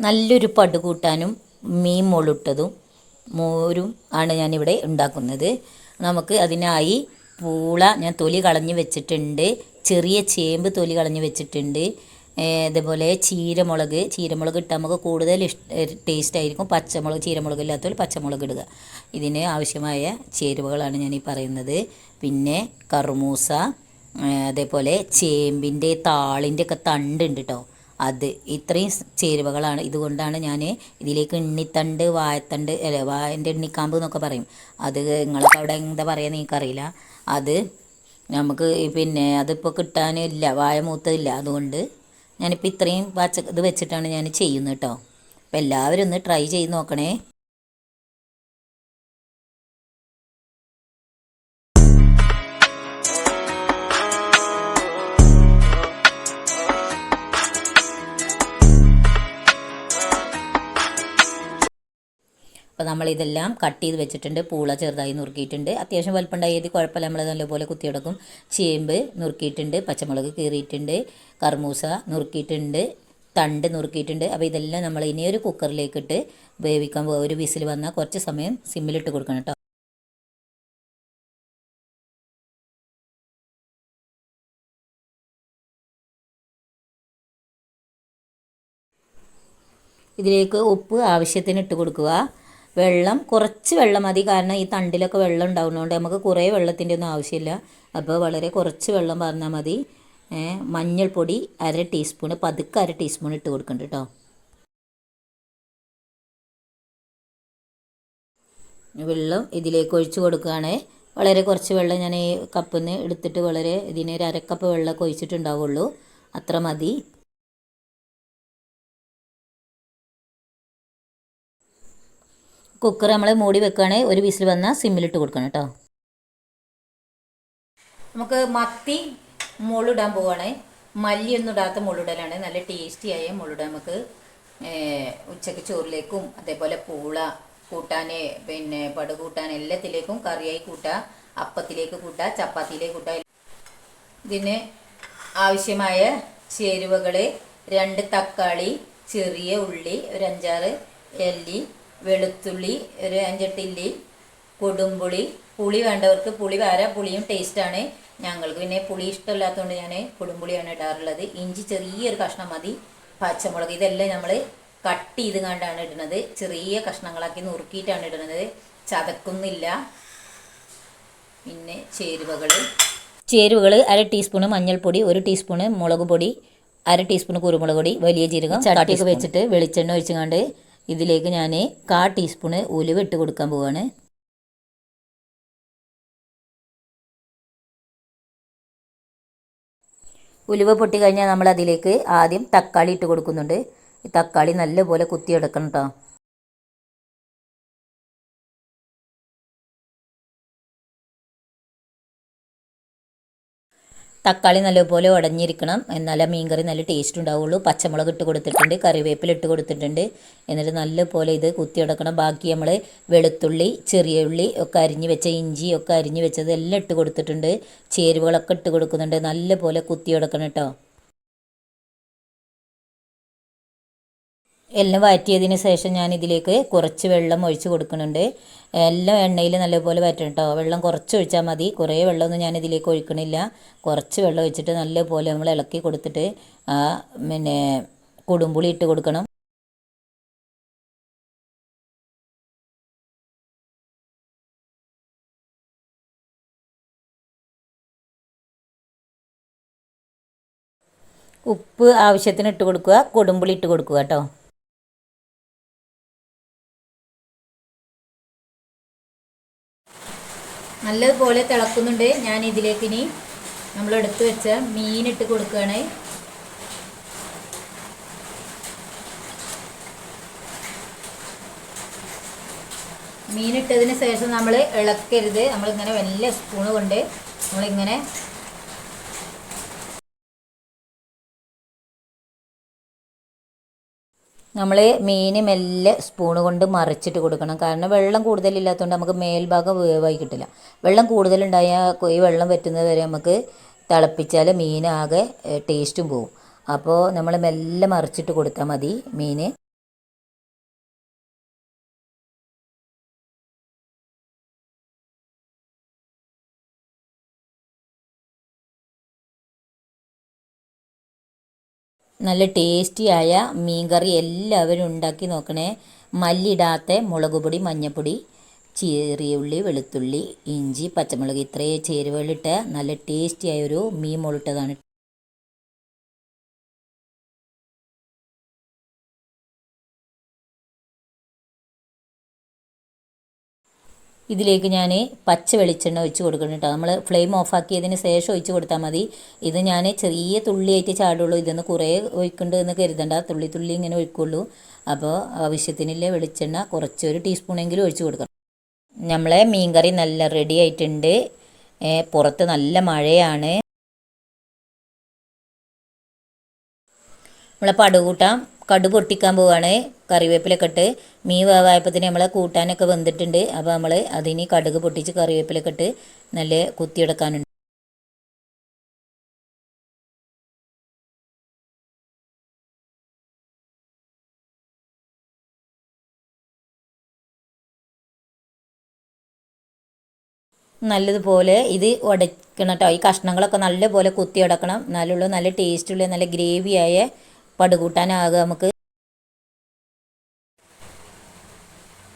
നല്ലൊരു പടുകൂട്ടാനും മീൻ മുളിട്ടതും മോരും ആണ് ഞാനിവിടെ ഉണ്ടാക്കുന്നത്. നമുക്ക് അതിനായി പൂള ഞാൻ തൊലി കളഞ്ഞ് വെച്ചിട്ടുണ്ട്. ചെറിയ ചേമ്പ് തൊലി കളഞ്ഞ് വെച്ചിട്ടുണ്ട്. ഇതുപോലെ ചീരമുളക് ചീരമുളക് ഇട്ടാൽ നമുക്ക് കൂടുതൽ ഇഷ്ട ടേസ്റ്റ് ആയിരിക്കും. പച്ചമുളക് ചീരമുളക് ഇല്ലാത്തവർ പച്ചമുളക് ഇടുക. ഇതിന് ആവശ്യമായ ചേരുവകളാണ് ഞാൻ ഈ പറയുന്നത്. പിന്നെ കറുമൂസ അതേപോലെ ചേമ്പിന്റെ താളിന്റെ ഒക്കെ തണ്ടുണ്ട് കേട്ടോ അത് ഇത്രയും ചേരുവകളാണ്. ഇതുകൊണ്ടാണ് ഞാൻ ഇതിലേക്ക് എണ്ണിത്തണ്ട് വാഴത്തണ്ട് അല്ല വാഴന്റെ എണ്ണിക്കാമ്പ് എന്നൊക്കെ പറയും. അത് നിങ്ങളൊക്കെ അവിടെ എന്താ പറയുക എനിക്കറിയില്ല. അത് നമുക്ക് പിന്നെ അതിപ്പോൾ കിട്ടാനില്ല വായ മൂത്തില്ല അതുകൊണ്ട് ഞാനിപ്പോൾ ഇത്രയും പച്ച ഇത് വെച്ചിട്ടാണ് ഞാൻ ചെയ്യുന്നത് കേട്ടോ അപ്പോൾ എല്ലാവരും ഒന്ന് ട്രൈ ചെയ്ത് നോക്കണേ. നമ്മളിതെല്ലാം കട്ട് ചെയ്ത് വെച്ചിട്ടുണ്ട്. പൂള ചെറുതായി നുറുക്കിയിട്ടുണ്ട്. അത്യാവശ്യം വലുപ്പമുണ്ടായി ഏത് കുഴപ്പമില്ല. നമ്മൾ നല്ലപോലെ കുത്തിയെടുക്കും ചേമ്പ് നുറുക്കിയിട്ടുണ്ട്. പച്ചമുളക് കീറിയിട്ടുണ്ട്. കർമൂസ നുറുക്കിയിട്ടുണ്ട്. തണ്ട് നുറുക്കിയിട്ടുണ്ട്. അപ്പോൾ ഇതെല്ലാം നമ്മൾ ഇനി ഒരു കുക്കറിലേക്ക് ഇട്ട് വേവിക്കാൻ ഒരു വിസിൽ വന്നാൽ കുറച്ച് സമയം സിമ്മിലിട്ട് കൊടുക്കണം കേട്ടോ. ഇതിലേക്ക് ഉപ്പ് ആവശ്യത്തിന് ഇട്ട് കൊടുക്കുക. വെള്ളം കുറച്ച് വെള്ളം മതി. കാരണം ഈ തണ്ടിലൊക്കെ വെള്ളം ഉണ്ടാവുന്നതുകൊണ്ട് നമുക്ക് കുറേ വെള്ളത്തിന്റെ ഒന്നും ആവശ്യമില്ല. അപ്പോൾ വളരെ കുറച്ച് വെള്ളം പറഞ്ഞാൽ മതി. മഞ്ഞൾപ്പൊടി അര ടീസ്പൂൺ പതുക്കെ അര ടീസ്പൂൺ ഇട്ട് കൊടുക്കുന്നുണ്ട് കേട്ടോ. വെള്ളം ഇതിലേക്ക് ഒഴിച്ച് കൊടുക്കുകയാണ്. വളരെ കുറച്ച് വെള്ളം ഞാൻ ഈ കപ്പിൽ നിന്ന് എടുത്തിട്ട് വളരെ ഇതിനൊരു അരക്കപ്പ് വെള്ളം ഒഴിച്ചിട്ടുണ്ടാവുള്ളൂ. അത്ര മതി. കുക്കർ നമ്മൾ മൂടി വെക്കുകയാണെങ്കിൽ ഒരു വിസിൽ വന്നാൽ സിമ്മിലിട്ട് കൊടുക്കണം കേട്ടോ. നമുക്ക് മത്തി മുളിടാൻ പോവാണ്. മല്ലിയൊന്നും ഇടാത്ത മുളിടലാണ് നല്ല ടേസ്റ്റിയായ മുളിട നമുക്ക് ഉച്ചയ്ക്ക് ചോറിലേക്കും അതേപോലെ പൂള കൂട്ടാൻ പിന്നെ പടുകൂട്ടാൻ എല്ലാത്തിലേക്കും കറിയായി കൂട്ടുക അപ്പത്തിലേക്ക് കൂട്ടുക ചപ്പാത്തിയിലേക്ക് കൂട്ടുക ഇതിന് ആവശ്യമായ ചേരുവകൾ രണ്ട് തക്കാളി ചെറിയ ഉള്ളി ഒരു അഞ്ചാറ് എല്ലി വെളുത്തുള്ളി ഒരു അഞ്ചെട്ടില്ലി കൊടുമ്പുളി പുളി വേണ്ടവർക്ക് പുളി വേറെ പുളിയും ടേസ്റ്റാണ് ഞങ്ങൾക്ക് പിന്നെ പുളി ഇഷ്ടമില്ലാത്തതുകൊണ്ട് ഞാൻ കൊടുമ്പുളിയാണ് ഇടാറുള്ളത്. ഇഞ്ചി ചെറിയൊരു കഷ്ണം മതി. പച്ചമുളക് ഇതെല്ലാം നമ്മൾ കട്ട് ചെയ്ത് കണ്ടാണ് ഇടുന്നത്. ചെറിയ കഷ്ണങ്ങളാക്കി നുറുക്കിയിട്ടാണ് ഇടുന്നത്. ചതക്കുന്നില്ല. പിന്നെ ചേരുവകൾ. ചേരുവകൾ അര ടീസ്പൂണ് മഞ്ഞൾപ്പൊടി ഒരു ടീസ്പൂണ് മുളക് പൊടി അര ടീസ്പൂൺ കുരുമുളക് പൊടി വലിയ ജീരകം ചട്ടിയൊക്കെ വെച്ചിട്ട് വെളിച്ചെണ്ണ ഒഴിച്ചുകൊണ്ട് ഇതിലേക്ക് ഞാൻ കാ ടീസ്പൂണ് ഉലുവ ഇട്ട് കൊടുക്കാൻ പോവാണ്. ഉലുവ പൊട്ടി കഴിഞ്ഞാൽ നമ്മൾ അതിലേക്ക് ആദ്യം തക്കാളി ഇട്ട് കൊടുക്കുന്നുണ്ട്. തക്കാളി നല്ലപോലെ കുത്തിയെടുക്കണം കേട്ടോ തക്കാളി നല്ലപോലെ ഉടഞ്ഞിരിക്കണം. എന്നാലേ മീൻകറി നല്ല ടേസ്റ്റ് ഉണ്ടാവുള്ളൂ. പച്ചമുളക് ഇട്ട് കൊടുത്തിട്ടുണ്ട് കറിവേപ്പില ഇട്ട് കൊടുത്തിട്ടുണ്ട്. എന്നിട്ട് നല്ലപോലെ ഇത് കുത്തി ഉടക്കണം. ബാക്കി നമ്മൾ വെളുത്തുള്ളി ചെറിയ ഉള്ളി ഒക്കെ അരിഞ്ഞ് വെച്ച ഇഞ്ചി ഒക്കെ അരിഞ്ഞ് വെച്ചത് എല്ലാം ഇട്ട് കൊടുത്തിട്ടുണ്ട്. ചേരുവകളൊക്കെ ഇട്ട് കൊടുക്കുന്നുണ്ട്. നല്ലപോലെ കുത്തി ഉടക്കണം കേട്ടോ എല്ലാം വഴറ്റിയതിന് ശേഷം ഞാൻ ഇതിലേക്ക് കുറച്ച് വെള്ളം ഒഴിച്ച് കൊടുക്കുന്നുണ്ട്. എല്ലാം എണ്ണയിൽ നല്ലപോലെ വറ്റണം കേട്ടോ വെള്ളം കുറച്ച് ഒഴിച്ചാൽ മതി. കുറേ വെള്ളമൊന്നും ഞാൻ ഇതിലേക്ക് ഒഴിക്കണില്ല. കുറച്ച് വെള്ളം ഒഴിച്ചിട്ട് നല്ലപോലെ നമ്മൾ ഇളക്കി കൊടുത്തിട്ട് ആ പിന്നെ കൊടുമ്പുളി ഇട്ട് കൊടുക്കണം. ഉപ്പ് ആവശ്യത്തിന് ഇട്ട് കൊടുക്കുക. കൊടുമ്പുളി ഇട്ട് കൊടുക്കുക കേട്ടോ നല്ലതുപോലെ തിളക്കുന്നുണ്ട്. ഞാൻ ഇതിലേക്ക് ഇനി നമ്മൾ എടുത്തു വെച്ച മീനിട്ട് കൊടുക്കുകയാണ്. മീനിട്ടതിന് ശേഷം നമ്മൾ ഇളക്കരുത്. നമ്മളിങ്ങനെ വലിയ സ്പൂണ് കൊണ്ട് നമ്മളിങ്ങനെ നമ്മൾ മീൻ മെല്ലെ സ്പൂൺ കൊണ്ട് മറിച്ചിട്ട് കൊടുക്കണം. കാരണം വെള്ളം കൂടുതലില്ലാത്തതുകൊണ്ട് നമുക്ക് മേൽഭാഗം വേവായി കിട്ടില്ല. വെള്ളം കൂടുതലുണ്ടായാൽ ഈ വെള്ളം വറ്റുന്നത് വരെ നമുക്ക് തിളപ്പിച്ചാൽ മീനാകെ ടേസ്റ്റും പോവും. അപ്പോൾ നമ്മൾ മെല്ലെ മറിച്ചിട്ട് കൊടുത്താൽ മതി മീൻ നല്ല ടേസ്റ്റിയായ മീൻകറി എല്ലാവരും ഉണ്ടാക്കി നോക്കണേ. മല്ലിടാത്ത മുളക് പൊടി മഞ്ഞൾപ്പൊടി ചെറിയ ഉള്ളി വെളുത്തുള്ളി ഇഞ്ചി പച്ചമുളക് ഇത്രയും ചേരുവകളിട്ട് നല്ല ടേസ്റ്റിയായൊരു മീൻ മുളിട്ടതാണ് ഇതിലേക്ക് ഞാൻ പച്ച വെളിച്ചെണ്ണ ഒഴിച്ച് കൊടുക്കണം കേട്ടോ നമ്മൾ ഫ്ലെയിം ഓഫാക്കിയതിന് ശേഷം ഒഴിച്ച് കൊടുത്താൽ മതി. ഇത് ഞാൻ ചെറിയ തുള്ളിയായിട്ട് ചാടുള്ളൂ. ഇതൊന്ന് കുറേ ഒഴിക്കുന്നുണ്ട് എന്ന് കരുതണ്ട. തുള്ളി തുള്ളി ഇങ്ങനെ ഒഴിക്കുള്ളൂ. അപ്പോൾ ആവശ്യത്തിനുള്ള വെളിച്ചെണ്ണ കുറച്ചൊരു ടീസ്പൂണെങ്കിലും ഒഴിച്ച് കൊടുക്കണം. നമ്മളെ മീൻകറി നല്ല റെഡി ആയിട്ടുണ്ട്. പുറത്ത് നല്ല മഴയാണ്. നമ്മളെ പടുകൂട്ടാം. കടു പൊട്ടിക്കാൻ പോവാണ്. കറിവേപ്പിലൊക്കെ ഇട്ട് മീൻ വേവായപ്പത്തിന് നമ്മളെ കൂട്ടാനൊക്കെ വെന്തിട്ടുണ്ട്. അപ്പോൾ നമ്മൾ അതിന് കടുക് പൊട്ടിച്ച് കറിവേപ്പിലൊക്കെ ഇട്ട് നല്ല കുത്തിയെടുക്കാനുണ്ട് നല്ലതുപോലെ ഇത് ഉടയ്ക്കണം കേട്ടോ ഈ കഷ്ണങ്ങളൊക്കെ നല്ലപോലെ കുത്തി ഉടക്കണം എന്നാലുള്ള നല്ല ടേസ്റ്റുള്ള നല്ല ഗ്രേവിയായ പടുകൂട്ടാനാകുക നമുക്ക്.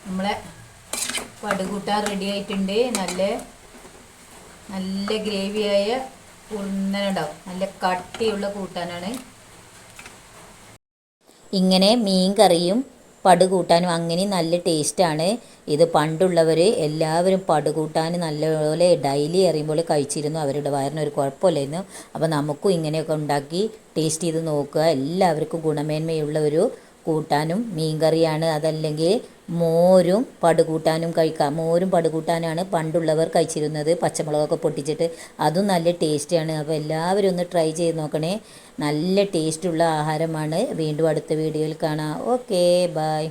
നമ്മളെ പടുകൂട്ടാൻ റെഡി ആയിട്ടുണ്ട്. നല്ല നല്ല ഗ്രേവിയായ കുറുന്നനുണ്ടാവും നല്ല കട്ടിയുള്ള കൂട്ടാനാണ്. ഇങ്ങനെ മീൻ കറിയും പടുകൂട്ടാനും അങ്ങനെ നല്ല ടേസ്റ്റാണ് ഇത് പണ്ടുള്ളവർ എല്ലാവരും പടുകൂട്ടാൻ നല്ലപോലെ ഡെയിലി എറിയുമ്പോൾ കഴിച്ചിരുന്നു. അവരുടെ വയറിനൊരു കുഴപ്പമില്ലായിരുന്നു. അപ്പോൾ നമുക്കും ഇങ്ങനെയൊക്കെ ഉണ്ടാക്കി ടേസ്റ്റ് ചെയ്ത് നോക്കുക. എല്ലാവർക്കും ഗുണമേന്മയുള്ള ഒരു കൂട്ടാനും മീൻകറിയാണ് അതല്ലെങ്കിൽ മോരും പടുകൂട്ടാനും കഴിക്കാം. മോരും പടുകൂട്ടാനാണ് പണ്ടുള്ളവർ കഴിച്ചിരുന്നത്. പച്ചമുളകൊക്കെ പൊട്ടിച്ചിട്ട് അതും നല്ല ടേസ്റ്റിയാണ്. അപ്പോൾ എല്ലാവരും ഒന്ന് ട്രൈ ചെയ്ത് നോക്കണേ. നല്ല ടേസ്റ്റുള്ള ആഹാരമാണ്. വീണ്ടും അടുത്ത വീഡിയോയിൽ കാണാം. Okay bye